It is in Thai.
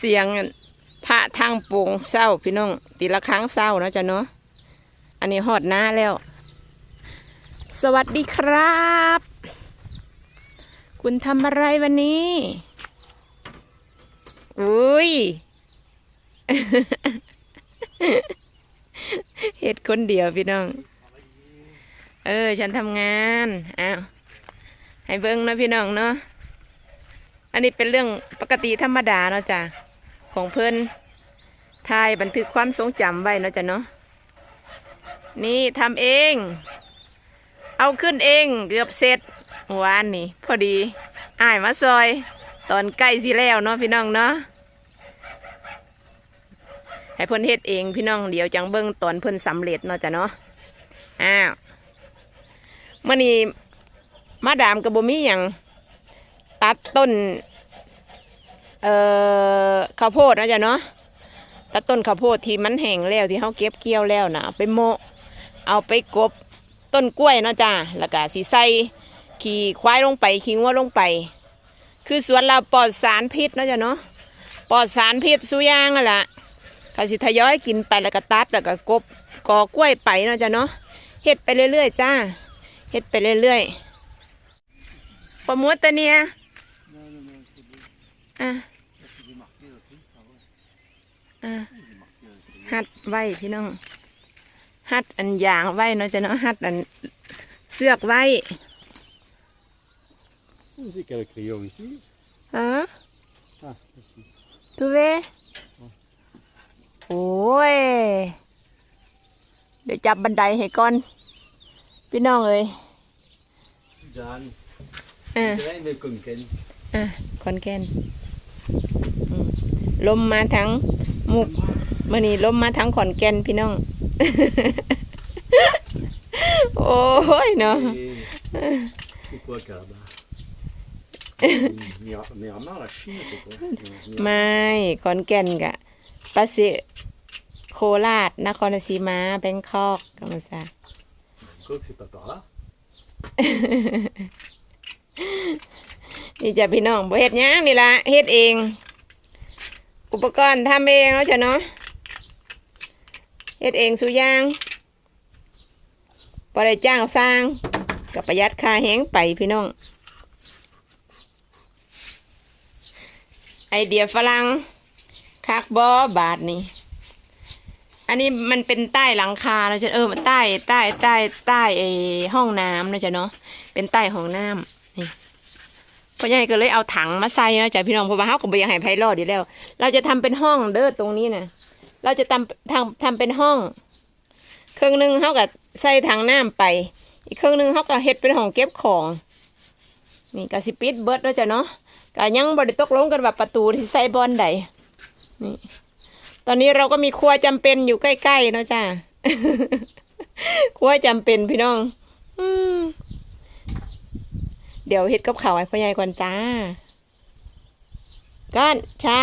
เสียงพระทางโป่งเศร้าพี่น้องตีละครั้งเศร้าเนาะจ้ะเนาะอันนี้หอดหน้าแล้ว สวัสดีครับ คุณทำอะไรวันนี้อุ้ยเฮ็ดคนเดียวพี่น้อง เออ ฉันทำงานอ้าวให้เบิ้งเนาะพี่น้องเนาะอันนี้เป็นเรื่องปกติธรรมดาเนาะจ้ะ ของเพิ่นถ่ายบันทึกความทรงจำไว้เนาะจ้ะเนาะนี่ทำเอง เอาขึ้นเองเกือบเสร็จวานนี่ พอดีอ้ายมาซอย ตอนใกล้สิแล้วเนาะพี่น้องเนาะให้เพิ่นเฮ็ดเองพี่น้องเดี๋ยวจังเบิ่งตอนเพิ่นสำเร็จเนาะจ้ะเนาะอ้าวมื่อนี้มาดามกับบมีหยังตัดต้น เอ่อข้าวโพดนะจ้ะเนาะตัดต้นข้าวโพดที่มันแห้งแล้วที่เขาเก็บเกี่ยวแล้วนะเอาไปโมเอาไปกบต้นกล้วยนะจ้าแล้วก็สีใส่ขี่ควายลงไปขี่งัวลงไป คือสวนเราปลอดสารพิษนะจ้ะเนาะปลอดสารพิษสุยางนั่นแหละก็สิทยอยกินไปแล้วก็ตัดแล้วก็กบกอกล้วยไปนะจ้ะเนาะเฮ็ดไปเรื่อยๆจ้าเฮ็ดไปเรื่อยๆประมวดตัวเนี้ย อะอะหัดไว้พี่น้อง หัดอันยางไว้เนาะจ้ะเนาะหัดอันเสือกไว้ C'est quel crayon ici เออ Ah, ici. tu v โอ้ยเดี๋ยวจับบันไดให้ก่อ ลมมาทั้งมุกมื่อนี้ลมมาทั้งขอนแก่นพี่น้อง โอ้ยเนาะ Et C'est quoi Carba Myanmar, la Chine, c'est quoi ไม่ขอนแก่นกะปาสิโคราชนครราชสีมาแบงคอกกำมะซา Bangkok, c'est pas par là. นี่จะพี่น้องบ่เฮ็ดหยังนี่ละเฮ็ดเอง อุปกรณ์ทำเองแล้วจ้ะเนาะเฮ็ดเองสุอยางบ่ได้จ้างสร้างกับประหยัดค่าแห้งไปพี่น้อง ไอเดียฝรั่งคักบอบาทนี่ อันนี้มันเป็นใต้หลังคาแล้วจ้ะเออใต้ใต้ใต้ใต้ไอห้องน้ำนะจ๊ะเนาะเป็นใต้ห้องน้ำนี่ พ่อใหญ่ก็เลยเอาถังมาใส่นะจ๊ะพี่น้องเพราะว่าเฮาก็บ่อยากให้ไผรอดอยู่แล้ว เราจะทำเป็นห้องเด้อตรงนี้นะเราจะทำทำทำเป็นห้อง เครื่องหนึงเฮาก็ใส่ถังน้ำไป อีกเครื่องหนึงเฮาก็เฮ็ดเป็นห้องเก็บของนี่ก็สิปิดเบิดแล้วจ้ะเนาะก็ยังบ่ได้ตกลงกันว่าประตูที่ใส่บอนใดนี่ตอนนี้เราก็มีครัวจำเป็นอยู่ใกล้ๆเนาะจ้ะครัวจำเป็นพี่น้อง อืม เดี๋ยวเฮ็ดกับข้าวให้พ่อใหญ่ก่อนจ้าก้อนเช้า